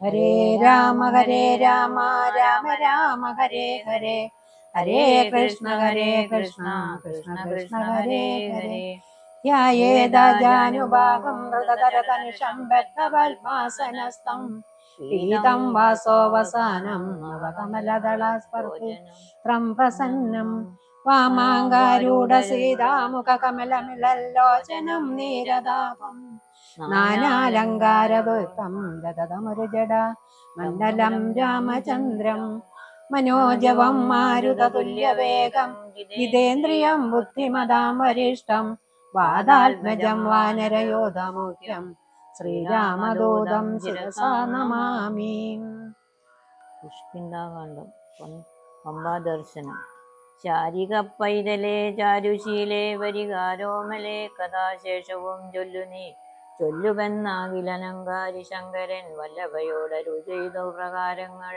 ഹരേ രാമ ഹരേ രാമ രാമ രാമ ഹരേ ഹരേ. ഹരേ കൃഷ്ണ ഹരേ കൃഷ്ണ കൃഷ്ണ കൃഷ്ണ ഹരേ ഹരേ. ധ്യായേതാജാനുഭാഗം മൃതതരതനുഷം ബദ്ധവൽമാസനസ്ഥം പീതം വാസോവസാനം നവകമലദളസ്പർശം പ്രസന്നം വാമാങ്കാരൂഢ സീതാമുഖകമലമിളല്ലോചനം നീരതാപം നാനാലങ്കാരവൃത്തം ജട മണ്ഡലം രാമചന്ദ്രം മനോജവം മാരുതതുല്യവേഗം ജിതേന്ദ്രിയം ബുദ്ധിമതാം വരിഷ്ടം വാദാത്മജം വാനരയോധമുഖ്യം ശ്രീരാമദൂതം ശിരസാ നമാമി. പുഷ്പിന്ദാകാന്ഡം പമ്പാദർശനം. ശാരിക പൈതലേ ചാരുശീലേ വരികാരോമലേ കഥാശേഷവും ചൊല്ലു നീ ചൊല്ലുവെന്നാകിലനങ്കാരി ശങ്കരൻ വല്ലഭയോടരു ചെയ്ത പ്രകാരങ്ങൾ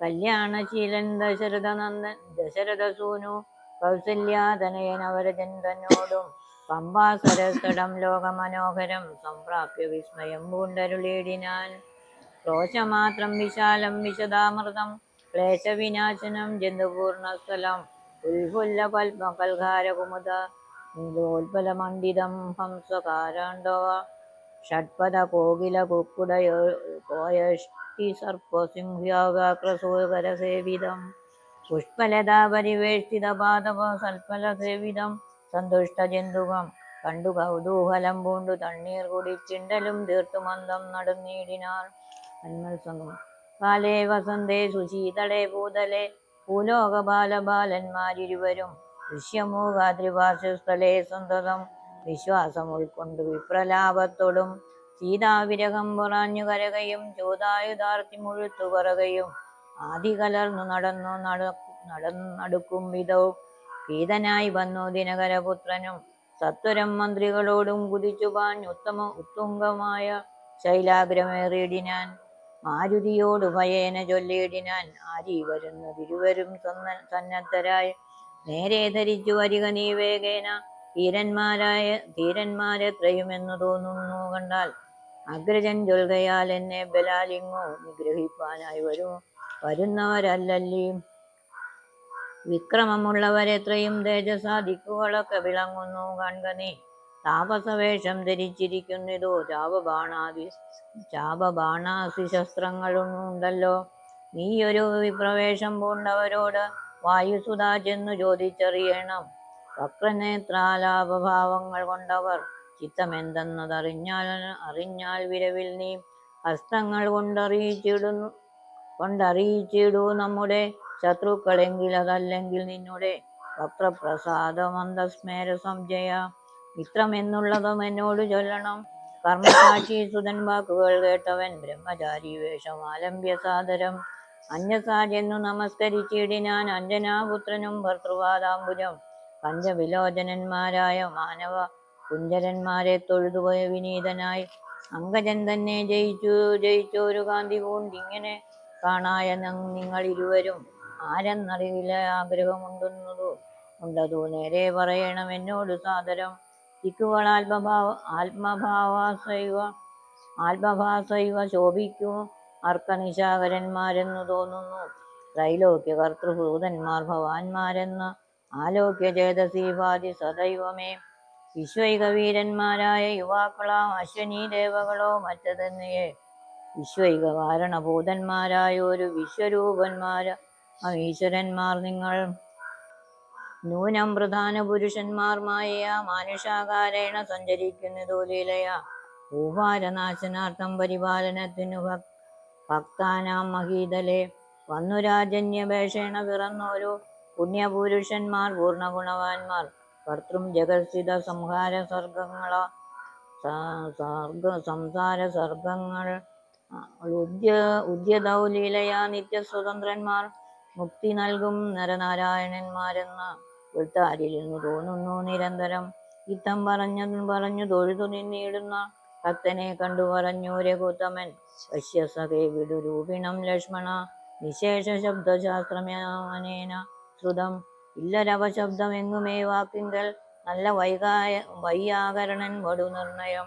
കല്യാണശീലൻ ദശരഥ നന്ദൻ ദശരഥസൂനു കൗസല്യാതനയൻ അവരജൻ തന്നോടും പമ്പാസരസ്തടം ലോകമനോഹരം സംപ്രാപ്യ വിസ്മയം പൂണ്ടരുളേടിനാൻ ക്രോശമാത്രം വിശാലം വിശദാമൃതം ക്ലേശവിനാശനം ജന്തുപൂർണസ്ഥലം ഉൽഫുല്ല കൽഹാരകുമുദ നീലോൽപലമണ്ഡിതം ഹംസകാരാണ്ടവ ഷഡ്പദ കോകില കുക്കുടയോ കോയഷ്ടി സർപ്പസിംഹ്യാകാക്രസൂകരസേവിതം പുഷ്പലതാ പരിവേഷ്ടിത പാദവ സൽഫലസേവിതം. സന്തുഷ്ടജന്തുകം കണ്ടു കൗതൂഹലം പൂണ്ടു തണ്ണീർ കുടിച്ചിണ്ടലും ചിണ്ടലും തീർത്തുമന്ദം നടന്നീടിനാർ അന്മത്സംഗം കാലേ വസന്തേ സുശീതളേ ഭൂതലേ ഭൂലോകബാലബാലന്മാരിരുവരും ദൃശ്യമോ ദൃശ്യമൂകാദ്രിവാസസ്ഥലേ സന്തതം. വിശ്വാസം ഉൾക്കൊണ്ട് വിപ്രലാപത്തോടും സീതാവിരഹം പറഞ്ഞു കരകയും ചോദായുധാർത്തി മുഴുത്തു പറകയും ആദി കലർന്നു നടന്നു നട നടന്നു നടുക്കും വിധവും പീതനായി വന്നു ദിനകരപുത്രനും സത്വരം മന്ത്രികളോടും കുതിച്ചു പാഞ്ഞു ഉത്തമ ഉത്തുംഗമായ ശൈലാഗ്രമേറിയിടിനാൻ മാരുതിയോട് ഭയേന ചൊല്ലിയിടിനാൻ. ആരി വരുന്നു സന്ന സന്നദ്ധരായി. നേരെ ധരിച്ചു വരിക നീ വേഗേന. ധീരന്മാരായ ധീരന്മാരെത്രയുമെന്ന് തോന്നുന്നു കണ്ടാൽ അഗ്രജൻ ജൊൽകയാൽ എന്നെ ബലാലിങ്ങോ നിഗ്രഹിപ്പാനായി വരും. വരുന്നവരല്ലല്ലീ. വിക്രമമുള്ളവരെത്രയും തേജസാധിക്കുകളൊക്കെ വിളങ്ങുന്നു കൺക നീ. താപസവേഷം ധരിച്ചിരിക്കുന്നിതോ ചാപബാണാദി ചാപബാണാസി ശസ്ത്രങ്ങളുണ്ടല്ലോ നീയൊരു വിപ്രവേഷം പൂണ്ടവരോട് വായുസുതാ ചെന്നു ചോദിച്ചറിയണം. വക്രനേത്രാലാപഭാവങ്ങൾ കൊണ്ടവർ ചിത്തമെന്തെന്നതറിഞ്ഞാൽ അറിഞ്ഞാൽ വിരവിൽ നീ ഹസ്തങ്ങൾ കൊണ്ടറിയിച്ചിടുന്നു കൊണ്ടറിയിച്ചിടൂ നമ്മുടെ ശത്രുക്കളെങ്കിൽ അതല്ലെങ്കിൽ നിന്നുടെ. വക്രപ്രസാദമന്ദസ്മേര സംജയ മിത്രമെന്നുള്ളതും എന്നോട് ചൊല്ലണം. കർമ്മസാക്ഷി സുതൻ വാക്കുകൾ കേട്ടവൻ ബ്രഹ്മചാരി വേഷം ആലംബ്യ സാദരം അന്യസാജെന്നു നമസ്കരിച്ചിടിനാൻ അഞ്ജനാപുത്രനും ഭർത്തൃപാദാംബുജം പഞ്ചവിലോചനന്മാരായ മാനവ കുഞ്ചരന്മാരെ തൊഴുതുപോയ വിനീതനായി അങ്കജൻ തന്നെ ജയിച്ചു ജയിച്ചൊരു കാന്തി പൂണ്ടിങ്ങനെ കാണായ നിങ്ങൾ ഇരുവരും ആരെന്നറിയില്ല ആഗ്രഹമുണ്ടെന്നതു ഉണ്ടതു. നേരെ പറയണം എന്നോട് സാദരം. ദിക്കുകൾ ആത്മഭാവ ആത്മഭാവാസൈവ ആത്മഭാസൈവ ശോഭിക്കൂ. അർക്കനിശാകരന്മാരെന്നു തോന്നുന്നു. ത്രൈലോക്യ കർത്തൃഭൂതന്മാർ ഭവാന്മാരെന്ന് ആലോക്യ ചേതസീപാതി സദൈവമേ. വിശ്വൈക വീരന്മാരായ യുവാക്കളാം അശ്വനീ ദേവകളോ മറ്റതെന്നേ വിശ്വൈക കാരണഭൂതന്മാരായ ഒരു വിശ്വരൂപന്മാര ഈശ്വരന്മാർ നിങ്ങൾ. നൂനം പ്രധാന പുരുഷന്മാർ മായ മാനുഷാകാരേണ സഞ്ചരിക്കുന്നതോ ലീലയ ഭൂഭാരനാശനാർത്ഥം പരിപാലനത്തിനു ഭക് ഭക്താനാം മഹീതലെ. വന്നു രാജന്യപേക്ഷേണ പിറന്നോരു പുണ്യപുരുഷന്മാർ പൂർണഗുണവാന്മാർ കർത്തൃം ജഗത്സ്ഥിത സംഹാര സർഗങ്ങള സർഗ സംസാര സർഗങ്ങൾ ഉദ്യ ഉദ്യതൗലീലയാ നിത്യസ്വതന്ത്രന്മാർ മുക്തി നൽകും നരനാരായണന്മാരെന്ന് നിന്ന് തോന്നുന്നു നിരന്തരം. ഇത്തം പറഞ്ഞു പറഞ്ഞു തൊഴുതു നിന്നിടുന്ന ഭക്തനെ കണ്ടു പറഞ്ഞു രഘുത്തമൻ വശ്യസഖേ വിടുരൂപിണം ലക്ഷ്മണ നിശേഷ ശബ്ദശാസ്ത്രമേന ശ്രുതം. ഇല്ലൊരവശബ്ദം എങ്ങുമേ വാക്കിങ്കൽ നല്ല വൈകായ വൈയാകരണൻ വടു നിർണയം.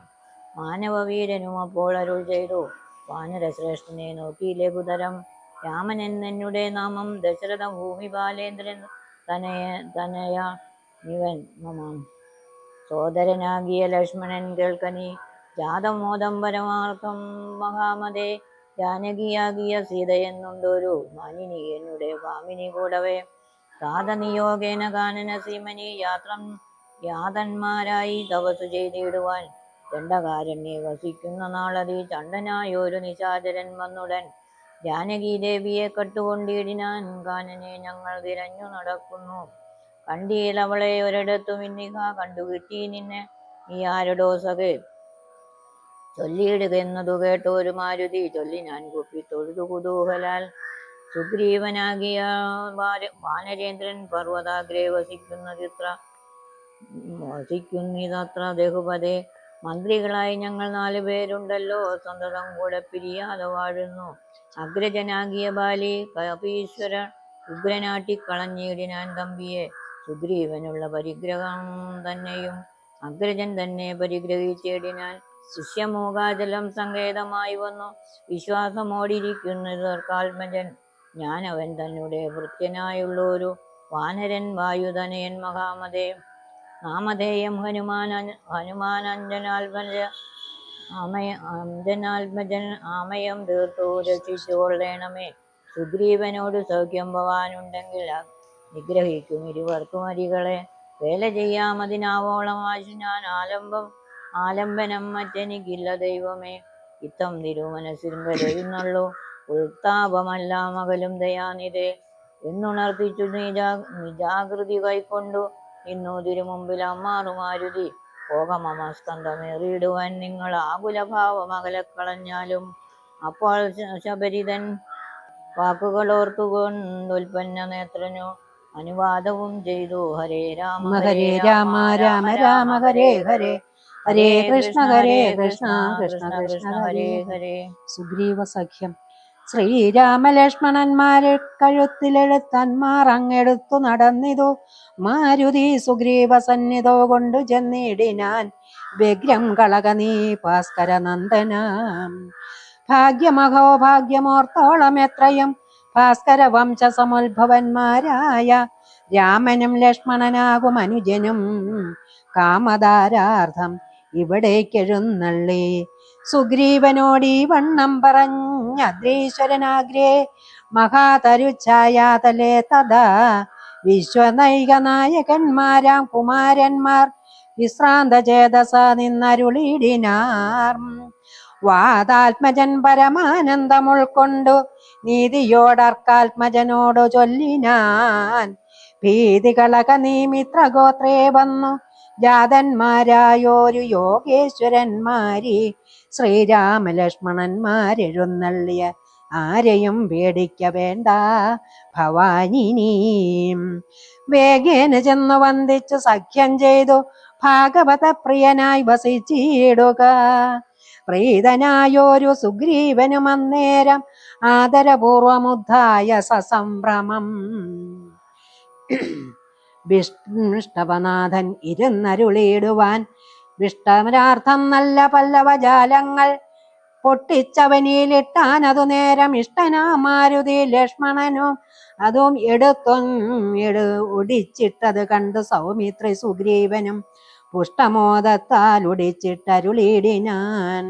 മാനവവീരനും അപ്പോൾ അരുൾ ചെയ്തു. വാനരശ്രേഷ്ഠനെ നോക്കി ലഘുതരം. രാമൻ എന്നെന്നുടെ നാമം ദശരഥ ഭൂമി ബാലേന്ദ്രൻ തനയ തനയ ഇവൻ. മമാം. സോദരനാകിയ ലക്ഷ്മണൻ കേൾക്കനി ജാതമോദം പരമാർത്ഥം മഹാമതേ. ജാനകിയാകിയ സീതയെന്നുണ്ടൊരു മാനിനി എന്നുടെ വാമിനി കൂടവേ. താതനിയോഗേന കാനന സീമനി യാത്രം യാതന്മാരായി തപസ് ചെയ്തിടുവാൻ ദണ്ഡകാരണ്യെ വസിക്കുന്ന നാളതി ചണ്ടനായൊരു നിശാചരൻ വന്നുടൻ. ജാനകി ദേവിയെ കട്ടുകൊണ്ടിടിനാൻ കാനനെ ഞങ്ങൾ തിരഞ്ഞു നടക്കുന്നു. കണ്ടിയിൽ അവളെ ഒരിടത്തും ഇന്നിക കണ്ടുകിട്ടി നിന്നെ. നീ ആരടോ സഖേ ചൊല്ലിയിടുക എന്നതു കേട്ടോരു മാരുതി ചൊല്ലി ഞാൻ കുപ്പി തൊഴുതു കുതൂഹലാൽ സുഗ്രീവനാകിയ വാനരേന്ദ്രൻ പർവതാഗ്രേ വസിക്കുന്നതിത്ര വസിക്കുന്നിതത്ര ദഹുപതേ മന്ത്രികളായി ഞങ്ങൾ നാലു പേരുണ്ടല്ലോ. സന്തതം കൂടെ പിരിയാതെ വാഴുന്നു. അഗ്രജനാകിയ ബാലി കപീശ്വര ഉഗ്രനാട്ടി കളഞ്ഞിടിനാൻ തമ്പിയെ. സുഗ്രീവനുള്ള പരിഗ്രഹം തന്നെയും അഗ്രജൻ തന്നെ പരിഗ്രഹിച്ചിടിനാൻ. ശിഷ്യമോകാജലം സങ്കേതമായി വന്നു. വിശ്വാസമോടിയിരിക്കുന്നതർക്കാത്മജൻ ഞാൻ അവൻ തന്നെ ഭൃത്യനായുള്ളൊരു വാനരൻ വായുധനയൻ മഹാമതേ. നാമധേയം ഹനുമാൻ ഹനുമാൻ ആമയ അഞ്ജനാത്മജൻ ആമയം തീർത്തു രക്ഷിച്ചുകൊള്ളേണമേ സുഗ്രീവനോട് സൗഖ്യം ഭവാനുണ്ടെങ്കിൽ നിഗ്രഹിക്കും ഇരുവർക്കും അരികളെ. വേല ചെയ്യാമതിനാവോളം ആശു ഞാൻ ആലംബം ആലംബനം മറ്റെനിക്കില്ല ദൈവമേ. ഇത്തം തിരുമനസ്സിൽ വരയുന്നുള്ളൂ. ഉൾത്താപമല്ല മകലും ദയാനിതേ എന്നുണർത്തിച്ചു നിജാ നിജാകൃതി കൈക്കൊണ്ടു ഇന്നു തിരുമുമ്പിൽ അമ്മാറുമാരുതി. ഭോഗമമസ്കന്ധമേറിയിടുവാൻ നിങ്ങൾ ആകുലഭാവം അകലക്കളഞ്ഞാലും അപ്പോൾ ശബരിതൻ വാക്കുകളോർത്തുകൊണ്ടുൽപ്പന്ന നേത്രനു അനുവാദവും ചെയ്തു. ഹരേ രാമ ഹരേ രാമ രാമ രാമ ഹരേ ഹരേ ഹരേ. കൃഷ്ണ ഹരേ കൃഷ്ണ കൃഷ്ണ കൃഷ്ണ ഹരേ ഹരേ സുഗ്രീവ സഖ്യം ശ്രീരാമലക്ഷ്മണന്മാരെ കഴുത്തിലെഴുത്തന്മാർ അങ്ങെടുത്തു നടന്നിതു. മാരുതി സുഗ്രീവ സന്നിധോ കൊണ്ടു ചെന്നിടിനാൻ. വ്യഗ്രം കളക നീ ഭാസ്കര നന്ദനാം ഭാഗ്യമഹോ ഭാഗ്യമോർത്തോളം എത്രയും ഭാസ്കര വംശസമുത്ഭവന്മാരായ രാമനും ലക്ഷ്മണനാകും അനുജനും കാമധാരാർത്ഥം ഇവിടേക്കെഴുന്നള്ളി സുഗ്രീവനോടി വണ്ണം പറഞ്ഞ അദ്രീശ്വരനാഗ്രേ മഹാതരുച്ഛായാതലേ തഥാ. വിശ്വനൈക നായകന്മാരാം കുമാരന്മാർ വിശ്രാന്ത ചേതസ നിന്നരുളിടിനാർ വാതാത്മജൻ പരമാനന്ദം ഉൾക്കൊണ്ടു നീതിയോടർക്കാത്മജനോടു ചൊല്ലിനാൻ. ഭീതികളക നീ മിത്രഗോത്രേ വന്നു ജാതന്മാരായോരു യോഗേശ്വരന്മാരി ശ്രീരാമലക്ഷ്മണന്മാരെഴുന്നള്ളിയ ആരെയും പേടിക്ക വേണ്ട ഭവാനിനീം. വേഗേന ചെന്നു വന്ദിച്ചു സഖ്യം ചെയ്തു ഭാഗവത പ്രിയനായി വസിച്ചിടുക. പ്രീതനായോരു സുഗ്രീവനും അന്നേരം ആദരപൂർവമുദ്ധായ സസംഭ്രമം. വിഷ്ണുഷ്ടവനാഥൻ ഇരുന്നരുളിയിടുവാൻ. വിഷ്ടമരാർത്ഥം നല്ല പല്ലവജാലങ്ങൾ പൊട്ടിച്ചവനിയിലിട്ടാൻ അതു നേരം ഇഷ്ടനാ മാരുതി ലക്ഷ്മണനും. അതും എടുത്തും എടു ഒടിച്ചിട്ടത് കണ്ട് സൗമിത്രി സുഗ്രീവനും പുഷ്ടമോദത്താൽ ഒടിച്ചിട്ടരുളിയിടിനാൻ.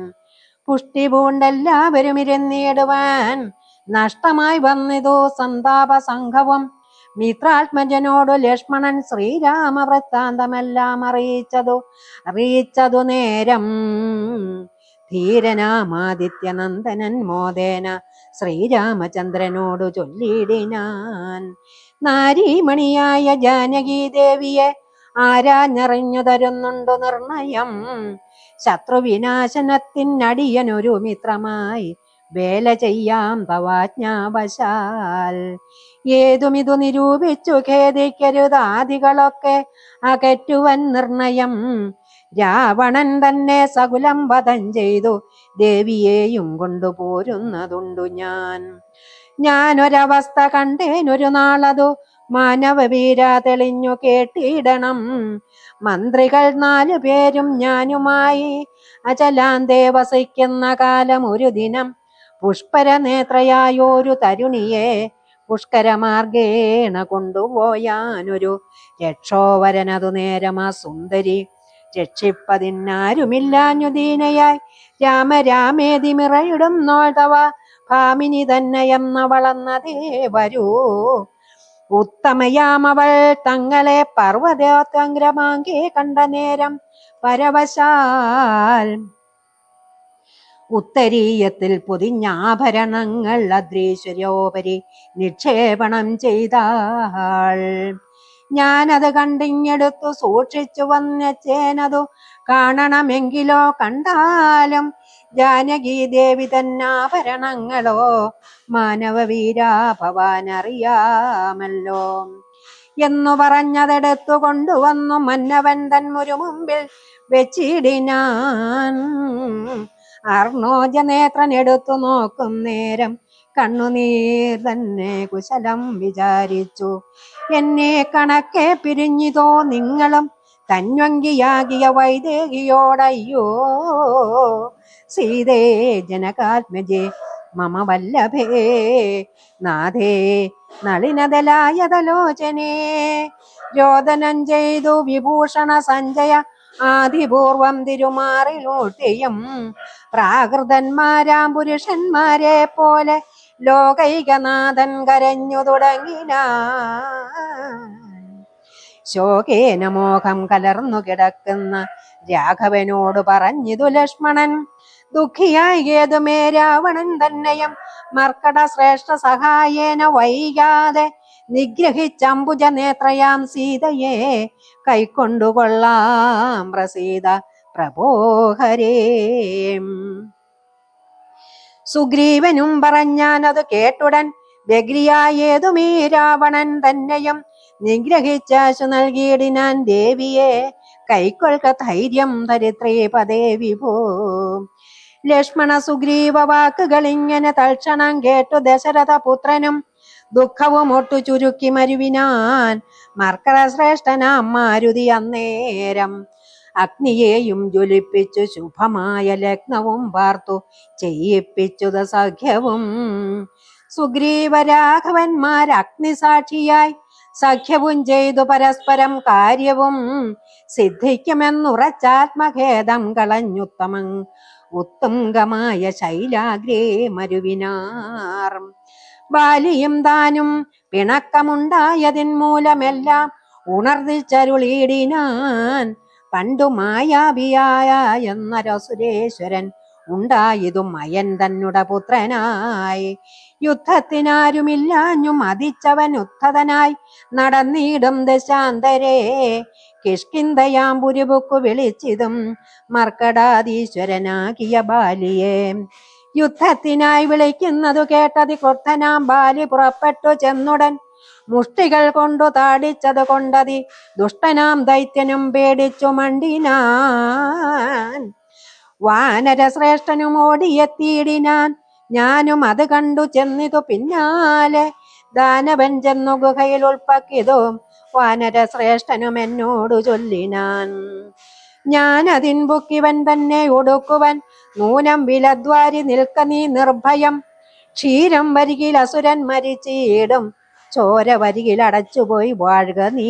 പുഷ്ടി പൂണ്ടെല്ലാവരും ഇരുന്നിടുവാൻ. നഷ്ടമായി വന്നിതു സന്താപ സംഘവും മിത്രാത്മജനോട് ലക്ഷ്മണൻ ശ്രീരാമവൃത്താന്തമെല്ലാം അറിയിച്ചതു. അറിയിച്ചതു നേരം ധീരനാമാദിത്യനന്ദനൻ മോദേന ശ്രീരാമചന്ദ്രനോടു ചൊല്ലിയിടിനാൻ. നാരീമണിയായ ജാനകി ദേവിയെ ആരാഞ്ഞറിഞ്ഞു തരുന്നുണ്ടു നിർണയം. ശത്രുവിനാശനത്തിനടിയനൊരു മിത്രമായി വേല ചെയ്യാം തവാജ്ഞാവശാൽ ഏതുമിതു നിരൂപിച്ചു ഖേദിക്കരുതാദികളൊക്കെ അകറ്റുവൻ നിർണയം. രാവണൻ തന്നെ സകുലം വധം ചെയ്തു ദേവിയെയും കൊണ്ടുപോരുന്നതുണ്ടു ഞാൻ. ഞാനൊരവസ്ഥ കണ്ടേനൊരു നാളതു മാനവവീര തെളിഞ്ഞു കേട്ടിടണം. മന്ത്രികൾ നാലു പേരും ഞാനുമായി അചലാന്തേ വസിക്കുന്ന കാലം ഒരു ദിനം പുഷ്പരനേത്രയായൊരു തരുണിയെ പുഷ്കരമാർഗേണ കൊണ്ടുപോയാനൊരു രക്ഷോവരനതു നേരമാ സുന്ദരി. രക്ഷിപ്പതിന്നാരുമില്ലാഞ്ഞുദീനയായി രാമ രാമേതി മിറയിടും നോതവ ഭാമിനി തന്നെയെന്ന വളർന്നതേ വരൂ. ഉത്തമയാമവൾ തങ്ങളെ പർവതോത്തഗ്രമാങ്കേ കണ്ട നേരം പരവശാൽ ഉത്തരീയത്തിൽ പൊതിഞ്ഞാഭരണങ്ങൾ അദ്രീശ്വര്യോപരി നിക്ഷേപണം ചെയ്താൾ. ഞാനത് കണ്ടിങ്ങെടുത്തു സൂക്ഷിച്ചു വന്നച്ചേനതു കാണണമെങ്കിലോ കണ്ടാലും ജാനകി ദേവി തന്നാഭരണങ്ങളോ മാനവവീരാ ഭവാനറിയാമല്ലോ എന്നു പറഞ്ഞതെടുത്തു കൊണ്ടുവന്നു മന്നവൻ തൻ തന്മുരു മുമ്പിൽ വെച്ചിടിനാൻ. അർണോജനേത്രൻ നേത്രനെടുത്തു നോക്കും നേരം. കണ്ണുനീർ തന്നെ കുശലം വിചാരിച്ചു. എന്നെ കണക്കെ പിരിഞ്ഞിതോ നിങ്ങളും? തന്വങ്കിയാകിയ വൈദേഹിയോടയ്യോ? സീതേ ജനകാത്മജേ മമ വല്ലഭേ നാഥേ നളിനതലായതലോചനേ. രോദനം ചെയ്തു വിഭൂഷണ സഞ്ജയ ആദിപൂർവം തിരുമാറിലൂട്ടിയും പ്രാകൃതന്മാരാം പുരുഷന്മാരെ പോലെ ലോകൈകനാഥൻ കരഞ്ഞു തുടങ്ങിന. ശോകേന മോഹം കലർന്നു കിടക്കുന്ന രാഘവനോട് പറഞ്ഞിതു ലക്ഷ്മണൻ ദുഃഖിയായി ഏതുമേ രാവണൻ തന്നെയും മർക്കട ശ്രേഷ്ഠ സഹായേന വൈകാതെ നിഗ്രഹിച്ചംബുജ നേത്രയാം സീതയെ കൈക്കൊണ്ടുകൊള്ളാം പ്രസീത. പ്രഭോഹരേ സുഗ്രീവനും പറഞ്ഞാനത് കേട്ടുടൻ വ്യഗ്രിയായേതുമീ രാവണൻ തന്നെയും നിഗ്രഹിച്ചാശു നൽകിയിടിനാൻ ദേവിയെ കൈക്കൊൾക്ക ധൈര്യം ധരിത്രേ പദേ വിഭോ. ലക്ഷ്മണ സുഗ്രീവ വാക്കുകൾ ഇങ്ങനെ തൽക്ഷണം കേട്ടു ദശരഥ പുത്രനും ദുഃഖവും ഒട്ടു ചുരുക്കി മരുവിനാൻ മർക്കര ശ്രേഷ്ഠനാം മാരുതി അന്നേരം അഗ്നിയെയും ജ്വലിപ്പിച്ചു ശുഭമായ ലഗ്നവും വാർത്തു ചെയ്യിപ്പിച്ചുത സഖ്യവും സുഗ്രീവരാഘവന്മാർ അഗ്നിസാക്ഷിയായി സഖ്യവും ചെയ്തു പരസ്പരം കാര്യവും. സിദ്ധിക്കുമെന്നുറച്ചാത്മഖേദം കളഞ്ഞുത്തമം. ഉത്തുംഗമായ ശൈലാഗ്രേ മരുവിനാർ. ബാലിയും താനും പിണക്കമുണ്ടായതിൻ മൂലമെല്ലാം പണ്ടു മായാവിയായ എന്നരസുരേശ്വരൻ ഉണ്ടായതും അയൻ തന്നുട പുത്രനായി. യുദ്ധത്തിനാരുമില്ലാഞ്ഞു മതിച്ചവൻ ഉദ്ധതനായി നടന്നിടും ദശാന്തരേ. കിഷ്കിന്തയാം പുരുബുക്കു വിളിച്ചിതും മർക്കടാധീശ്വരനാകിയ ബാലിയെ. യുദ്ധത്തിനായി വിളിക്കുന്നതു കേട്ടതി ക്രുദ്ധനാം ബാലി പുറപ്പെട്ടു ചെന്നുടൻ മുഷ്ടികൾ കൊണ്ടു താടിച്ചത് കൊണ്ടതി. ദുഷ്ടനാം ദൈത്യനും പേടിച്ചു മണ്ടിനാൻ. വാനര ശ്രേഷ്ഠനും ഓടിയെത്തിയിടിനാൻ. ഞാനും അത് കണ്ടു ചെന്നിതു പിന്നാലെ. ദാനവൻ ചെന്നു ഗുഹയിൽ ഉൾപ്പക്കിതും വാനര ശ്രേഷ്ഠനും എന്നോടു ചൊല്ലിനാൻ. ഞാൻ അതിൻ ബുക്കിവൻ തന്നെ ഒടുക്കുവൻ. നൂനം വിലദ്വാരി നിൽക്ക നീ നിർഭയം. ക്ഷീരം വരികിൽ അസുരൻ മരിച്ചിടും. ചോര വരികിൽ അടച്ചുപോയി വാഴുക നീ.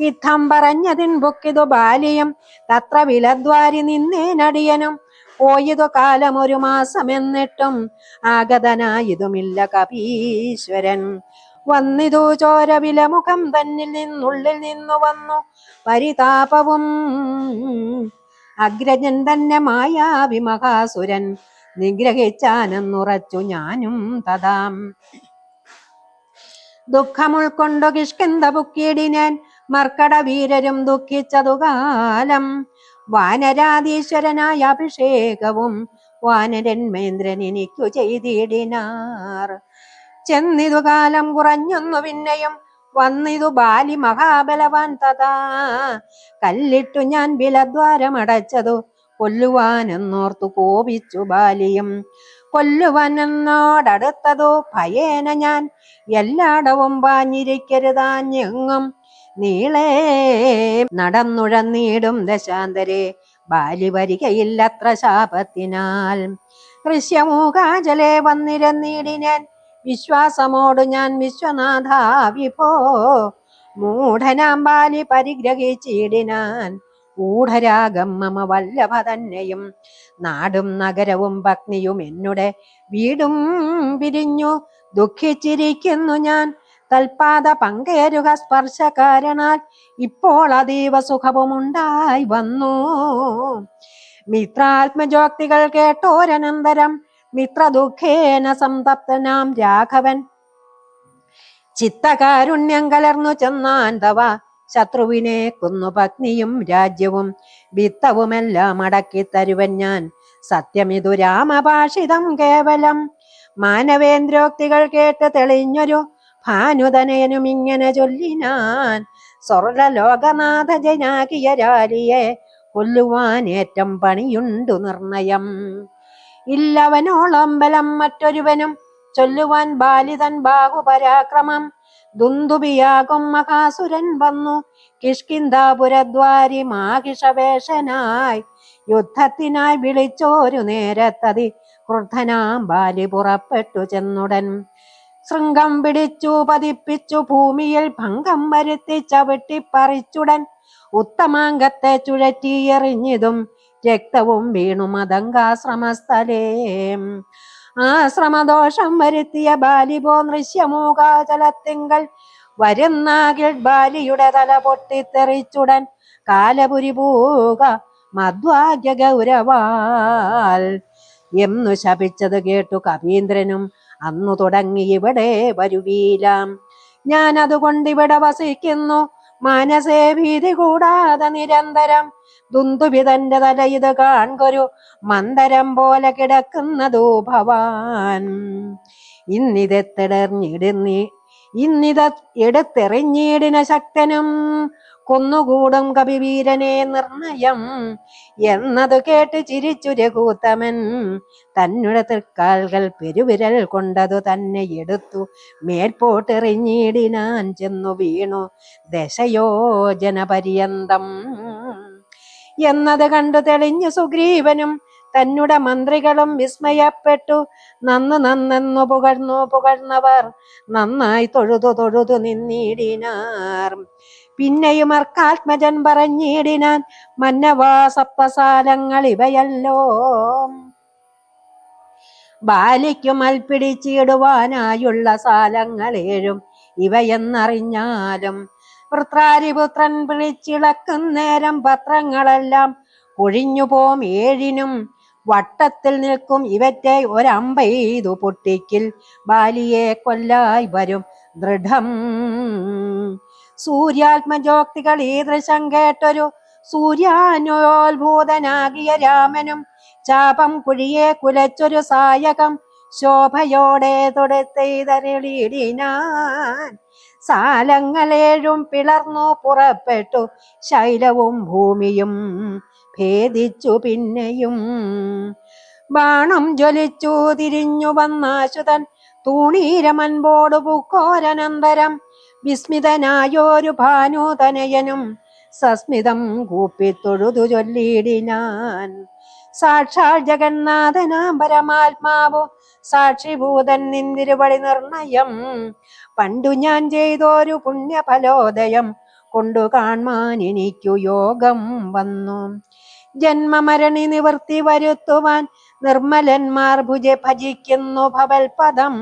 യുദ്ധം പറഞ്ഞതിൻ പൊക്കിതു ബാലിയും തത്ര വിലദ്വാരി നിന്നേനടിയനും പോയതു കാലം ഒരു മാസം എന്നിട്ടും ആഗതനായതുമില്ല കപീശ്വരൻ. വന്നിതു ചോര വിലമുഖം തന്നിൽ നിന്നുള്ളിൽ നിന്നു വന്നു പരിതാപവും. അഗ്രജൻ തന്നെ മായാവിമഹാസുരൻ നിഗ്രഹിച്ചാനെന്നുറച്ചു ഞാനും തഥാം. ദുഃഖമുൾക്കൊണ്ടു കിഷ്കിന്ത ബുക്കിയിടിനാൻ മർക്കട വീരരും ദുഃഖിച്ചതു കാലം. വാനരാധീശ്വരനായ അഭിഷേകവും വാനരന്മേന്ദ്രൻ എനിക്കു ചെയ്തിടിനാർ. ചെന്നിതു കാലം കുറഞ്ഞൊന്നു പിന്നെയും വന്നിതു ബാലി മഹാബലവാൻ തഥാ. കല്ലിട്ടു ഞാൻ വിലദ്വാരമടച്ചതു കൊല്ലുവാനെന്നോർത്തു കോപിച്ചു ബാലിയും. കൊല്ലുവാനെന്നോടടുത്തതു ഭയേന ഞാൻ. എല്ലാടവും പാഞ്ഞിരിക്കരുതാഞ്ഞെങ്ങും നീളേ നടന്നുഴന്നീടും ദശാന്തരെ. ബാലി വരികയില്ലത്ര ശാപത്തിനാൽ. ദൃശ്യമൂകാചലെ വന്നിരന്നിടിനേൻ. വിശ്വാസമോട് ഞാൻ വിശ്വനാഥ വിഭോ. ബാലി പരിഗ്രഹിച്ചിടിനാൻ. ഗൂഢരാഗം മമ വല്ലഭ തന്നെയും. നാടും നഗരവും ഭഗ്നിയും എന്നുടെ വീടും പിരിഞ്ഞു. ദുഃഖിച്ചിരിക്കുന്നു ഞാൻ. തൽപാദ പങ്കേരുക സ്പർശ കാരണാൽ ഇപ്പോൾ അതീവ സുഖവുമുണ്ടായി വന്നു. മിത്രാത്മജോക്തികൾ കേട്ടോരനന്തരം മിത്രദുഃഖേന സംതപ്തനാം രാഘവൻ. ചിത്തകാരുണ്യം കലർന്നു ചെന്നാൻ തവ ശത്രുവിനെ കൊന്നു പത്നിയും രാജ്യവും. വിത്തവുമെല്ലാം അടക്കി തരുവൻ ഞാൻ. സത്യമിതു രാമഭാഷിതം കേവലം. മാനവേന്ദ്രോക്തികൾ കേട്ട് തെളിഞ്ഞൊരു ഭാനുതനയനും ഇങ്ങനെ ചൊല്ലിനാൻ. സ്വർണ ലോകനാഥ ജനാകിയ രാലിയെ കൊല്ലുവാൻ ഏറ്റം പണിയുണ്ടു നിർണയം. ഇല്ലവനോളം ബലം മറ്റൊരുവനും ചൊല്ലുവാൻ ബാലിതൻ ബാഹുപരാക്രമം. ദുന്ദുബിയാകും മഹാസുരൻ വന്നു. കിഷ്കിന്താപുരദ്വാരി മാഹിഷവേഷനായി യുദ്ധത്തിനായി വിളിച്ചോരു നേരത്തതി ക്രുദ്ധനാം ബാലി പുറപ്പെട്ടു ചെന്നുടൻ. ശൃംഗം പിടിച്ചു പതിപ്പിച്ചു ഭൂമിയിൽ ഭംഗം വരുത്തി ചവിട്ടിപ്പറിച്ചുടൻ ഉത്തമാംഗത്തെ ചുഴറ്റിയെറിഞ്ഞതും രക്തവും വീണു മതങ്കാശ്രമസ്ഥലേ ആശ്രമദോഷം വരുത്തിയ ബാലിപോ നൃശ്യമൂകാചലത്തിങ്കൽ വരുന്നാകിൽ ബാലിയുടെ തല പൊട്ടിത്തെറിച്ചുടൻ കാലപുരി പോക മധ്വാഗ്യ ഗൗരവാൽ. എന്നു ശപിച്ചത് കേട്ടു കവീന്ദ്രനും അന്നു തുടങ്ങി ഇവിടെ വരുവീലാം. ഞാൻ അതുകൊണ്ട് ഇവിടെ വസിക്കുന്നു മനസേ ഭീതി കൂടാതെ നിരന്തരം ദുന്ദുബിതന്റെ തന്റെ ഇത് കാൺകൊരു മന്ദരം പോലെ കിടക്കുന്നതു ഭവാൻ. ഇന്നിതെത്തിടർഞ്ഞിടുന്നി ഇന്നിത എടുത്തെറിഞ്ഞിടിന ശക്തനും കൊന്നുകൂടും കവിവീരനെ നിർണയം എന്നത് കേട്ട് ചിരിച്ചു രഘൂത്തമൻ തന്നെ തൃക്കാൽകൾ പെരുവിരൽ കൊണ്ടതു തന്നെ എടുത്തു മേൽപോട്ടെറിഞ്ഞിടിനാൻ ചെന്നു വീണു ദശയോജന പര്യന്തം. എന്നത് കണ്ടു തെളിഞ്ഞു സുഗ്രീവനും തന്നുടെ മന്ത്രികളും വിസ്മയപ്പെട്ടു. നന്ന് നന്നെന്നു പുകഴ്ന്നു പുകഴ്ന്നവർ നന്നായി തൊഴുതു തൊഴുതു നിന്നിടിനാർ. പിന്നെയും അർക്കാത്മജൻ പറഞ്ഞിടിനാൻ മന്നവാ സപ്തസാലങ്ങൾ ഇവയല്ലോ. ബാലിക്കും അൽപ്പിടിച്ചിടുവാനായുള്ള സാലങ്ങളേഴും ഇവയെന്നറിഞ്ഞാലും വൃത്രാരിപുത്രൻ പിടിച്ചിളക്കും നേരം പത്രങ്ങളെല്ലാം കൊഴിഞ്ഞു പോം ഏഴിനും. വട്ടത്തിൽ നിൽക്കും ഇവറ്റെ ഒരമ്പെയ്തു പൊട്ടിക്കിൽ. ബാലിയെ കൊല്ലായി വരും ദൃഢം. സൂര്യാത്മജോക്തികൾ ഈ ദൃശ്യം കേട്ടൊരു സൂര്യാനോത്ഭൂതനാകിയ രാമനും ചാപം കുഴിയെ കുലച്ചൊരു സായകം ശോഭയോടെ തൊടുത്തെയ്തരളിടിനാൻ സാലങ്ങളേഴും പിളർന്നു പുറപ്പെട്ടു. ശൈലവും ഭൂമിയും ഭേദിച്ചു പിന്നെയും. ബാണം ജ്വലിച്ചു തിരിഞ്ഞു വന്നാശുതൻ തൂണീരമൻപോടു പൂക്കോരനന്തരം വിസ്മിതനായോരു ഭാനുതനയനും സസ്മിതം കൂപ്പിത്തൊഴുതു ചൊല്ലിയിടിനാൻ. സാക്ഷാൽ ജഗന്നാഥനാം പരമാത്മാവു സാക്ഷിഭൂതൻ നിന്നിരുപടി നിർണയം. പണ്ടു ഞാൻ ചെയ്തോരു പുണ്യഫലോദയം. കൊണ്ടു കാൺമാൻ എനിക്കു യോഗം വന്നു. ജന്മമരണി നിവർത്തി വരുത്തുവാൻ നിർമ്മലന്മാർ ഭുജ ഭജിക്കുന്നു ഭവൽപദം.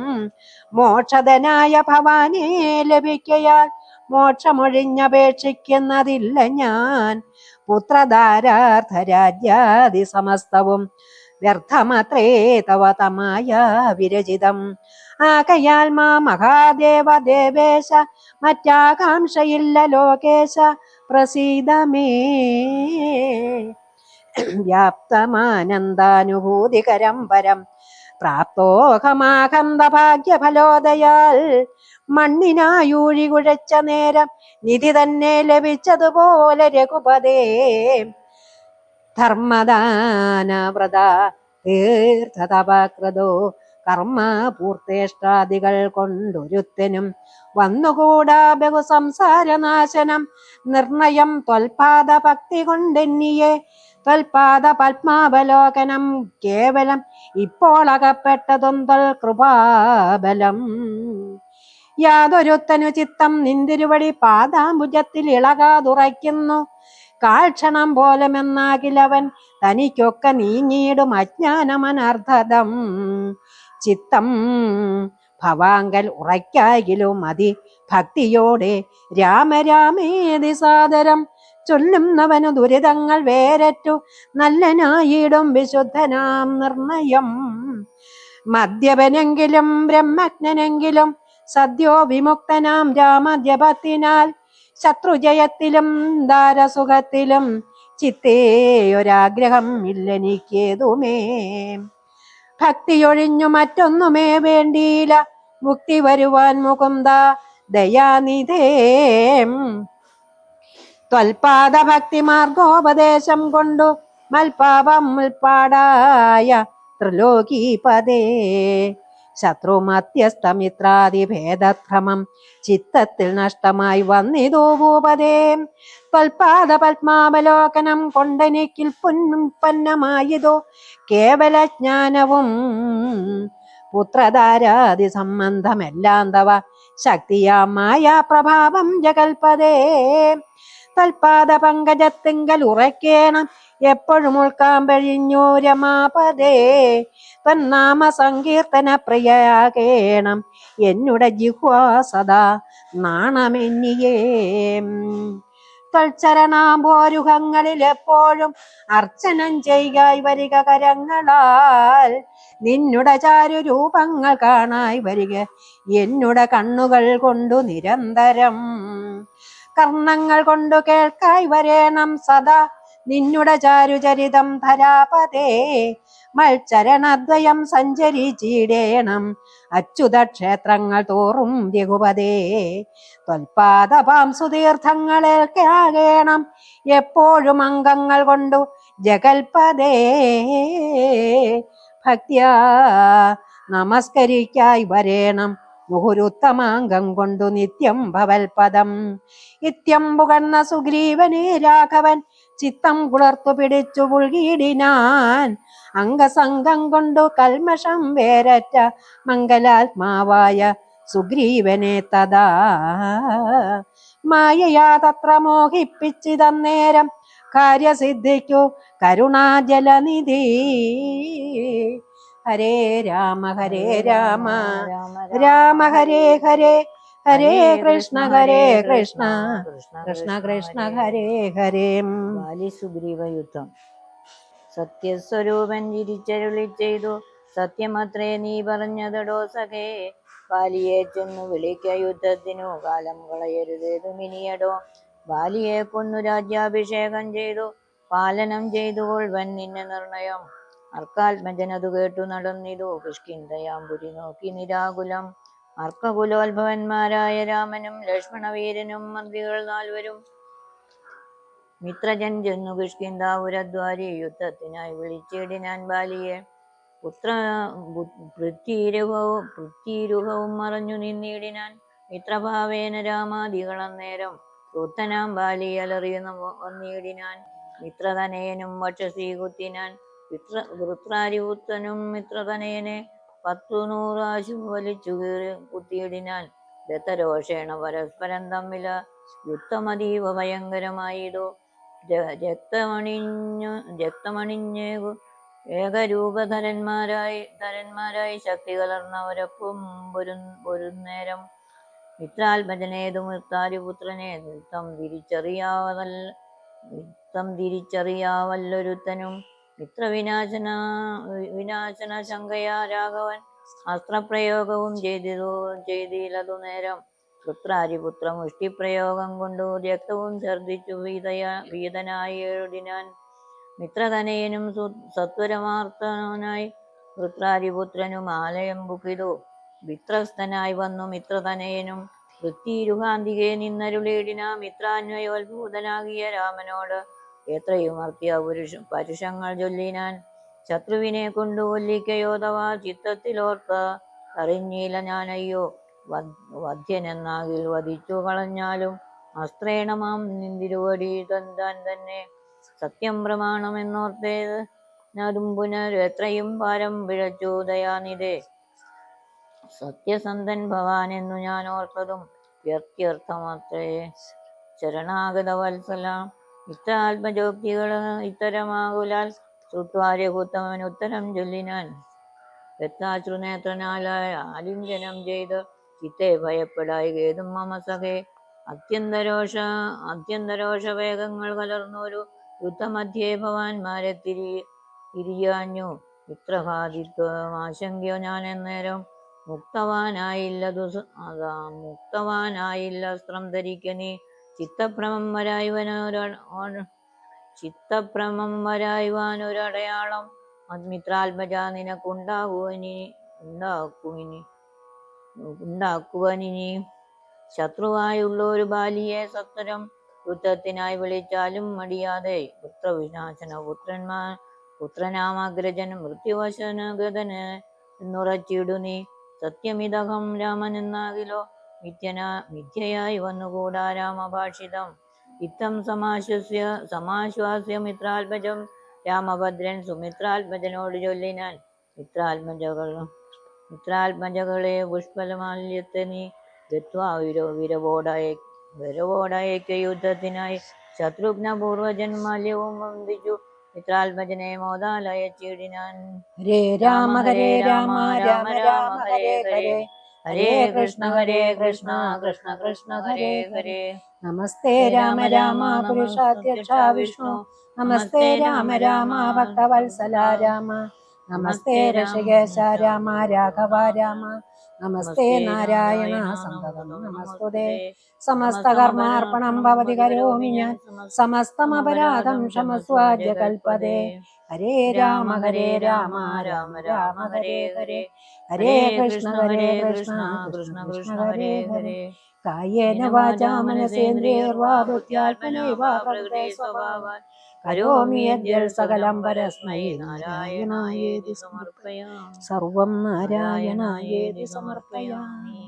മോക്ഷതനായ ഭവാനെ ലഭിക്കയാൽ മോക്ഷമൊഴിഞ്ഞപേക്ഷിക്കുന്നതില്ല ഞാൻ. പുത്രധാരാർത്ഥരാജ്യാദി സമസ്തവും വ്യർത്ഥമത്രേ തവ തമായ വിരചിതം. ആകയാൽ മാ മഹാദേവ ദേവേശ മറ്റാകാംക്ഷയില്ല ലോകേശ പ്രസീതമേ. വ്യാപ്തമാനന്ദാനുഭൂതികരം പരം പ്രാപ്തോഹമാകന്ത ഭാഗ്യഫലോദയാൽ മണ്ണിനായൂഴി കുഴച്ച നേരം നിധി തന്നെ ലഭിച്ചതുപോലെ രഘുപതേ. ധർമ്മദാനവ്രത തീർത്ഥതപകൃതോ കർമ്മ പൂർത്തേഷ്ടാദികൾ കൊണ്ടൊരുത്തനും വന്നുകൂടാ ബഹുസംസാരനാശനം നിർണയം ത്വൽപാദ ഭക്തി കൊണ്ടെന്നിയെ. ത്വൽപാദ പത്മാവലോകനം കേവലം ഇപ്പോൾ അകപ്പെട്ടതൊന്തൽ കൃപാബലം യാതൊരുത്തനു ചിത്തം നിന്തിരുവടി പാദാംബുജത്തിൽ ഇളകാതുറയ്ക്കുന്നു. കാൽക്ഷണം പോലമെന്നാകിലവൻ തനിക്കൊക്കെ നീങ്ങിയിടും അജ്ഞാനമനർത്ഥതം ചിത്തം ഭവാങ്കൽ ഉറയ്ക്കായിലും മതി ഭക്തിയോടെ. രാമരാമേതി സാദരം ചൊല്ലുന്നവനു ദുരിതങ്ങൾ വേരറ്റു നല്ലനായിടും വിശുദ്ധനാം നിർണയം. മദ്യപനെങ്കിലും ബ്രഹ്മജ്ഞനെങ്കിലും സദ്യോ വിമുക്തനാം രാമജപത്തിനാൽ ശത്രുജയത്തിലും ദാരസുഖത്തിലും ചിത്തേ ഒരാഗ്രഹം ഇല്ലെനിക്കേതുമേ ഭക്തിയൊഴിഞ്ഞു മറ്റൊന്നുമേ വേണ്ടിയില്ല. മുക്തി വരുവാൻ മുകുന്ദ ദയാനിധേ. ത്വൽപാദ ഭക്തി മാർഗോപദേശം കൊണ്ടു മൽപാപം മുൽപ്പാടായ ത്രിലോകീപദേ ശത്രുമധ്യസ്ഥമിത്രാദി ഭേദഭ്രമം ചിത്തത്തിൽ നഷ്ടമായി വന്നിതോ ഭൂപതേ. ത്വൽപാദ പത്മാവലോകനം കൊണ്ടെനിക്കിൽ പുന്നുൽപ്പന്നമായതോ കേവല ജ്ഞാനവും പുത്രധാരാതി സംബന്ധമെല്ലാം തവ. ശക്തിയാമായ പ്രഭാവം ജഗൽപദേ തൽപാദ പങ്കജത്തിങ്കൽ ഉറയ്ക്കേണം എപ്പോഴും ഉൾക്കാമ്പഴിഞ്ഞു രമാപദേ തന്നാമ സങ്കീർത്തന പ്രിയയാകേണം. എന്നുടെ ജിഹ്വാ സദാ നാണമെന്നിയേ. തൽച്ചരണാമ്പോരുഹങ്ങളിൽ എപ്പോഴും അർച്ചനം ചെയ്യായി വരിക കരങ്ങളാൽ. നിന്നുടെ ചാരു രൂപങ്ങൾ കാണായി വരിക. എന്നുടെ കണ്ണുകൾ കൊണ്ടു നിരന്തരം കർണങ്ങൾ കൊണ്ടു കേൾക്കായി വരേണം സദാ. നിന്നുടെ ചാരുചരിതം ധരാപതേ. മത്സരണദ്വയം അച്യുത ക്ഷേത്രങ്ങൾ തോറും രഘുപതേ. ത്വൽപാദപാം സുതീർത്ഥങ്ങളേൽക്കാകേണം എപ്പോഴും അംഗങ്ങൾ കൊണ്ടു ജഗൽപദേ ഭക്തിയാ നമസ്കരിക്കായി വരേണം. മുഹുരുത്തമാംഗം കൊണ്ടു നിത്യം ഭവൽപദം. നിത്യം പുകർന്ന സുഗ്രീവനെ രാഘവൻ ചിത്തം കുളർത്തു പിടിച്ചു പുൽകിടിനാൻ. അംഗസംഗം കൊണ്ടു കൽമഷം വേരറ്റ മംഗലാത്മാവായ സുഗ്രീവനെ തഥാ. മായയാ തത്ര മോഹിപ്പിച്ചിതന്നേരം കാര്യസിദ്ധിക്കു കരുണാജലനിധി. ഹരേ രാമ ഹരേ രാമ രാമ. ഹരേ ഹരേ. ഹരേ കൃഷ്ണ ഹരേ കൃഷ്ണ. കൃഷ്ണ. കൃഷ്ണ ഹരേ. ഹരേ ബാലി സുഗ്രീവ യുദ്ധം സത്യസ്വരൂപൻ തിരിച്ചരുളി ചെയ്തു. സത്യമത്രേ നീ പറഞ്ഞതടോ സഖേ. ബാലിയെ ചെന്നു വിളിക്ക യുദ്ധത്തിനു. കാലം കളയരുതേതു മിനിയടോ ബാലിയെ കൊന്നു രാജ്യാഭിഷേകം ചെയ്തു. പാലനം ചെയ്തു കൊൾവൻ നിന്നെ നിർണയം. അർക്കാത്മജനതു കേട്ടു നടന്നിതു കിഷ്കിന്തയാമ്പുരി നോക്കി നിരാകുലം. അർക്കകുലോത്ഭവന്മാരായ രാമനും ലക്ഷ്മണവീരനും മന്ത്രികൾ നാൽവരും. മിത്രജൻ ചെന്നു കിഷ്കിന്താപുരദ്വാരി യുദ്ധത്തിനായി വിളിച്ചിടിനാൻ ബാലിയെ. പുത്ര പൃഥ്വീരുഹവും പൃഥ്വീരുഹവും മറഞ്ഞു നിന്നിടിനാൻ മിത്രഭാവേന രാമാദികളന്നേരം ക്രുദ്ധനാം അലറിയുന്ന വന്നിടിനാൻ മിത്രതനയനും വക്ഷസീ മിത്ര വൃത്രാരിപുത്രനും പത്തു നൂറാശു വലിച്ചു കീറി കുത്തിയിടിനാൽ രഥരോഷേണ പരസ്പരം തമ്മില യുദ്ധമതീവ ഭയങ്കരമായിടോ. ര- രക്തമണിഞ്ഞു രക്തമണിഞ്ഞേകു ഏകരൂപധരന്മാരായി ധരന്മാരായി ശക്തി കലർന്നവരൊപ്പം ഒരു നേരം മിത്രാത്മജനേതു മിത്രാരിപുത്രനെ നൃത്തം തിരിച്ചറിയാവതൽ നൃത്തം തിരിച്ചറിയാവല്ലൊരുത്തനും മിത്രവിനാശന വിനാശന വിനാശന ശങ്കയാ രാഘവൻ. അസ്ത്രപ്രയോഗവും ചെയ്തു ചെയ്തിലതു നേരം. പുത്രാരിപുത്ര മുഷ്ടിപ്രയോഗം കൊണ്ടു രക്തവും ഛർദിച്ചു വീതയ വീതനായി എഴുതിനാൻ. മിത്രതനയനും സു- സത്വരമാർത്തനായി പുത്രാരിപുത്രനും ആലയം ബുക്കിതു വിത്രസ്തനായി വന്നു മിത്രതനയനും വൃത്തിരുഹാന്തികെ നിന്നരുളേടിന മിത്രാന്വയോത്ഭൂതനാകിയ രാമനോട് എത്രയും അർത്ഥിയ പുരുഷ പരുഷങ്ങൾ ചൊല്ലിനാൻ ശത്രുവിനെ കൊണ്ടു കൊല്ലിക്കയോധവാ ചിത്തത്തിലോർത്ത അറിഞ്ഞില്ല ഞാനയ്യോ. വധ്- വധ്യനെന്നാകിൽ വധിച്ചു കളഞ്ഞാലും അസ്ത്രേണമാം നിന്തിരുവടി തന്താൻ തന്നെ സത്യം പ്രമാണമെന്നോർത്തേത് ഞാനും പുനരെത്രയും പാരം പിഴച്ചു ദയാനിതേ സത്യസന്ധൻ ഭവാൻ എന്നു ഞാൻ ഓർത്തതും വ്യർത്ഥ്യർത്ഥമത്രേ ശരണാഗത വത്സല ഇത്രാത്മജോക്തികൾ ഇത്തരമാകുലാൽ ശ്രുത്വാര്യകൂത്തമൻ ഉത്തരം ചൊല്ലിനാൻ രത്നാശ്രുനേത്രനാലായ ആലിംഗനം ചെയ്ത് ചിത്തെ ഭയപ്പെടായി ഏതും മമ സഖേ. അത്യന്തരോഷ അത്യന്തരോഷ വേഗങ്ങൾ കലർന്നൊരു യുദ്ധമധ്യേ ഭവാൻമാരെ തിരി തിരിയാഞ്ഞു. ഇത്രഭാതിത്വം ആശങ്കയോ ഞാൻ എന്നേരം മുക്തവാനായില്ല ദുസ് മുക്തവാനായില്ല വസ്ത്രം ധരിക്ക ചിത്തഭ്രമം ചിത്തഭ്രമം വരായുവാനൊരടയാളം അത്മിത്രാത്മജാ നിനക്കുണ്ടാകുവനി ഉണ്ടാക്കുവിനി ഉണ്ടാക്കുവനിനി ശത്രുവായുള്ള ഒരു ബാലിയെ സത്വരം യുദ്ധത്തിനായി വിളിച്ചാലും മടിയാതെ പുത്രവിനാശന പുത്രന്മാർ പുത്രനാമാഗ്രജൻ മൃത്യുവശനഗതന് എന്നുറച്ചിടു സത്യമിതകം രാമൻ എന്നാകിലോ മിഥ്യനാ മിഥ്യയായി വന്നുകൂടാ രാമഭാഷിതം. ഇത്തം സമാശ്വസ്യ സമാശ്വാസ്യ മിത്രാത്മജം. രാമഭദ്രൻ സുമിത്രാത്മജനോട് ചൊല്ലിനാൻ മിത്രാത്മജകൾ മിത്രാത്മജകളെ പുഷ്പലമാല്യത്തെ നീ ദത്വാ വിരോ വിരവോടയ വിരവോടയക്ക യുദ്ധത്തിനായി ശത്രുഘ്ന പൂർവജന്മാല്യവും വന്ദിച്ചു. മിത്രാത്മജനെ മോദാലയച്ചിടിനാൻ ഹരേ രാമ ഹരേ രാമ രാമ രാമ ഹരേ. ഹരേ. ഹരേ കൃഷ്ണ ഹരേ കൃഷ്ണ കൃഷ്ണ കൃഷ്ണ ഹരേ ഹരേ നമസ്തേ രാമ രാമ പുരുഷാധ്യക്ഷ വിഷ്ണു. നമസ്തേ രാമ രാമ ഭക്തവത്സല രാമ. നമസ്തേ ഋഷികേശ രാമ. രാഘവ രാമ. നമസ്തേ നാരായണ സന്തതം നമസ്തുതേ. സമസ്തകർമാർപ്പണം ഭവതി കരോമി ഞാൻ. സമസ്തമപരാധം ക്ഷമസ്വാദ്യ കൽപ്പതേ ഹരേ രാമ ഹരേ രാമ രാമ രാമ ഹരേ. ഹരേ. ഹരേ കൃഷ്ണ ഹരേ കൃഷ്ണ കൃഷ്ണ കൃഷ്ണ ഹരേ ഹരേ കായേന വാചാ മനസേന്ദ്രിയർവാ ബുദ്ധ്യാത്മനൈവാ പ്രകൃതേ സ്വഭാവാൻ കരോമി യദ്യൽ സകലം പരസ്മൈ നാരായണായേതി സമർപ്പയാ. സർവം നാരായണായേതി സമർപ്പയാമി